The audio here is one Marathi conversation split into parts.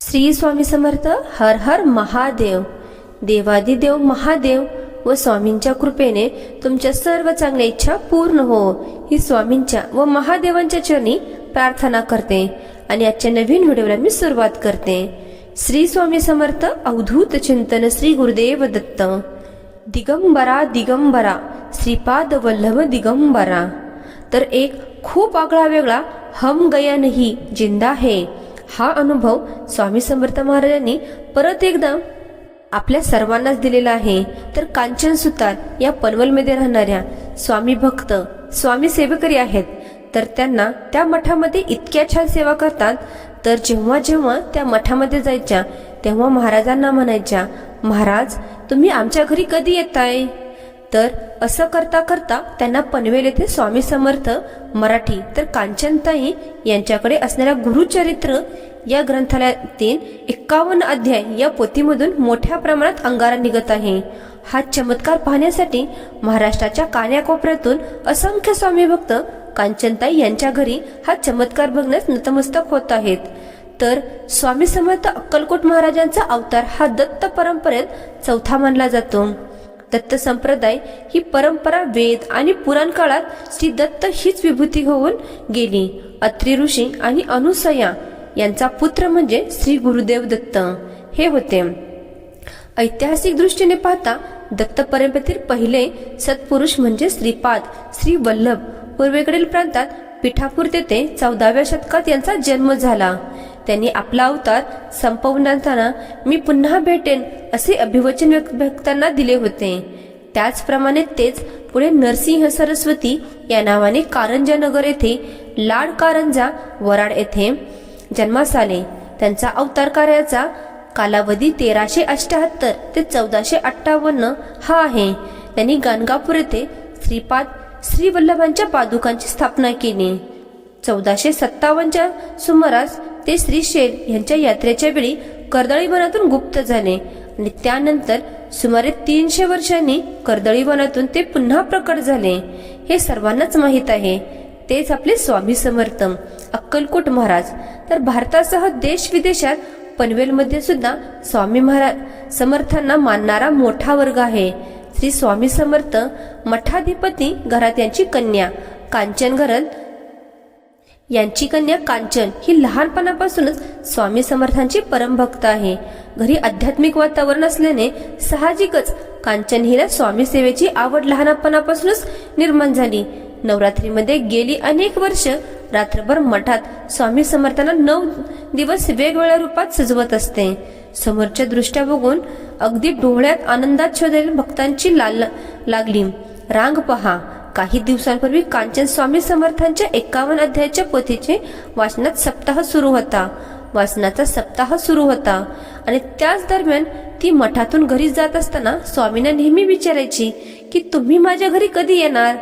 श्री स्वामी समर्थ हर हर महादेव. देवादिदेव महादेव व स्वामींच्या कृपेने तुमच्या सर्व चांगल्या इच्छा पूर्ण हो. ही स्वामींच्या व महादेवांच्या चरणी प्रार्थना करते आणि आजच्या नवीन व्हिडिओला मी सुरुवात करते. श्री स्वामी समर्थ अवधूत चिंतन श्री गुरुदेव दत्त. दिगंबरा दिगंबरा श्रीपाद वल्लभ दिगंबरा. तर एक खूप आगळा वेगळा हम गया नाही जिंदा है. हा अनुभव स्वामी समर्थ महाराजांनी परत एकदा आपल्या सर्वांनाच दिलेला आहे. तर कांचन सुतार या पनवलमध्ये राहणाऱ्या स्वामी भक्त स्वामी सेवेकरी आहेत. तर त्यांना त्या मठामध्ये इतक्या छान सेवा करतात. तर जेव्हा जेव्हा त्या मठामध्ये जायच्या तेव्हा महाराजांना म्हणायच्या महाराज तुम्ही आमच्या घरी कधी येताय? तर असं करता करता त्यांना पनवेल येथे स्वामी समर्थ मराठी तर कांचनताई यांच्याकडे असणाऱ्या गुरुचरित्र या ग्रंथालयातील एक्कावन्न अध्याय या पोथीमधून मोठ्या प्रमाणात अंगारा निघत आहे. हा चमत्कार पाहण्यासाठी महाराष्ट्राच्या कान्याकोपऱ्यातून असंख्य स्वामी भक्त कांचनताई यांच्या घरी हा चमत्कार बघण्यास नतमस्तक होत आहेत. तर स्वामी समर्थ अक्कलकोट महाराजांचा अवतार हा दत्त परंपरेत चौथा मानला जातो. दत्त संप्रदाय ही परंपरा वेद आणि पुराण काळात श्री दत्त हीच विभूती होऊन गेली. अत्री ऋषी आणि अनुसया यांचा पुत्र म्हणजे श्री गुरुदेव दत्त. हे होते. ऐतिहासिक दृष्टीने पाहता दत्त परंपरेतील पहिले सत्पुरुष म्हणजे श्रीपाद श्री वल्लभ. पूर्वेकडील प्रांतात पिठापूर तेथे चौदाव्या शतकात यांचा जन्म झाला. त्यांनी आपला अवतार संपवताना मी पुन्हा भेटेन असे अभिवचन व्यक्त- भक्तांना दिले होते. त्याचप्रमाणे तेच पुढे नरसिंह सरस्वती या नावाने कारंजा नगर येथे लाड कारंजा वराड येथे जन्मास आले. त्यांचा अवतार कार्याचा कालावधी तेराशे अठ्याहत्तर ते चौदाशे अठ्ठावन्न हा आहे. त्यांनी गाणगापूर येथे श्रीपाद श्री वल्लभांच्या पादुकांची स्थापना केली. चौदाशे सत्तावन्नच्या सुमारास ते श्रीशैल यांच्या यात्रेच्या वेळी कर्दळी वनातून गुप्त झाले. आणि त्यानंतर सुमारे तीनशे वर्षांनी कर्दळी वनातून ते पुन्हा प्रकट झाले. हे सर्वांनाच माहीत आहे. तेच आपले स्वामी समर्थ अक्कलकोट महाराज. तर भारतासह देश विदेशात पनवेलमध्ये सुद्धा स्वामी महाराज समर्थांना मानणारा मोठा वर्ग आहे. श्री स्वामी समर्थ मठाधिपती घरात यांची कन्या कांचन घरत यांची कन्या कांचन ही लहानपणापासूनच स्वामी समर्थांची परमभक्त आहे. घरी आध्यात्मिक वातावरण असल्याने साहजिकच कांचन हिला स्वामी सेवेची आवड लहानपणापासूनच निर्माण झाली. नवरात्रीमध्ये गेली अनेक वर्ष रात्रभर मठात स्वामी समर्थांना नऊ दिवस वेगवेगळ्या रूपात सजवत असते. समोरच्या दृष्ट्या बघून अगदी डोळ्यात आनंदात शोधलेल्या भक्तांची लाल लागली. रांग पहा. काही दिवसांपूर्वी कांचन स्वामी समर्थांच्या एकावन्न अध्यायाच्या पोथीचे वाचनात सप्ताह सुरू होता. वाचनाचा सप्ताह सुरू होता आणि त्याच दरम्यान ती मठातून घरी जात असताना स्वामींना नेहमी विचारायची की तुम्ही माझ्या घरी कधी येणार?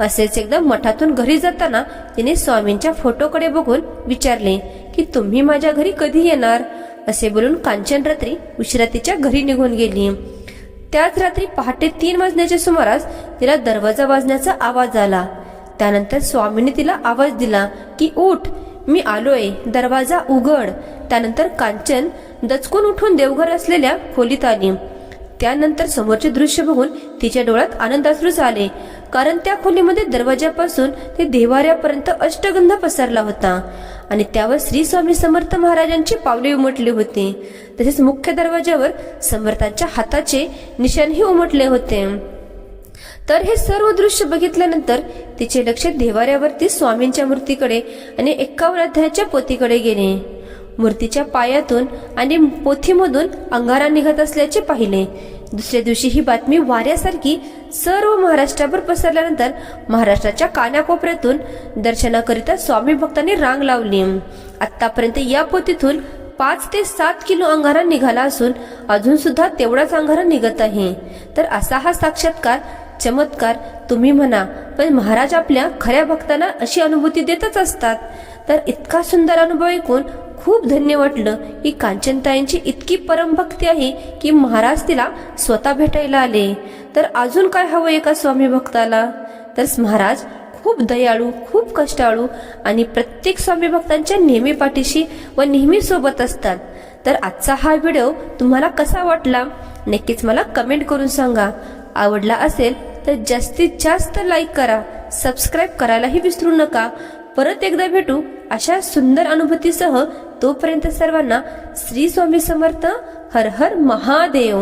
असेच एकदा मठातून घरी जाताना तिने स्वामींच्या फोटोकडे बघून विचारले की तुम्ही माझ्या घरी कधी येणार? असे बोलून कांचन रात्री उशिरा तिच्या घरी निघून गेली. त्याच रात्री पहाटे तीन वाजण्याच्या सुमारास तिला दरवाजा वाजण्याचा आवाज आला. त्यानंतर स्वामीने तिला आवाज दिला की उठ मी आलोय दरवाजा उघड. त्यानंतर कांचन दचकून उठून देवघर असलेल्या खोलीत आली. त्यानंतर समोरचे दृश्य बघून तिच्या डोळ्यात आनंदाश्रूच आले. कारण त्या खोलीमध्ये दरवाजापासून ते देवाऱ्यापर्यंत अष्टगंध पसरला होता. आणि त्यावर श्री स्वामी समर्थ महाराजांची पावले उमटली होती. तसेच मुख्य दरवाजावर समर्थांच्या हाताचे निशाणही उमटले होते. तर हे सर्व दृश्य बघितल्यानंतर तिचे लक्ष देवाऱ्यावरती स्वामींच्या मूर्तीकडे आणि एकावन्न अध्यायाच्या पोथीकडे गेले. मूर्तीच्या पायातून आणि पोथीमधून अंगारा निघत असल्याचे पाहिले. दुसऱ्या दिवशी ही बातमी वाऱ्यासारखी सर्व महाराष्ट्राभर पसरल्यानंतर महाराष्ट्राच्या कानाकोपऱ्यातून दर्शनाकरिता स्वामी भक्तांनी रांग लावली. आतापर्यंत या पोतीतून पाच ते सात किलो अंगारा निघाला असून अजून सुद्धा तेवढाच अंगारा निघत आहे. तर असा हा साक्षात्कार चमत्कार तुम्ही म्हणा पण महाराज आपल्या खऱ्या भक्तांना अशी अनुभूती देतच असतात. तर इतका सुंदर अनुभव ऐकून खूप धन्य वाटलं की कांचनताईंची इतकी परमभक्ती आहे की महाराज तिला स्वतः भेटायला आले. तर अजून काय हवं एका स्वामी भक्ताला? तर महाराज खूप दयाळू खूप कष्टाळू आणि प्रत्येक स्वामी भक्तांच्या नेहमी पाठीशी व नेहमी सोबत असतात. तर आजचा हा व्हिडिओ तुम्हाला कसा वाटला? नक्कीच मला कमेंट करून सांगा. आवडला असेल तर जास्तीत जास्त लाईक करा. सबस्क्राईब करायलाही विसरू नका. परत एकदा भेटू अशा सुंदर अनुभूतीसह तोपर्यंत सर्वांना श्री स्वामी समर्थ हर हर महादेव.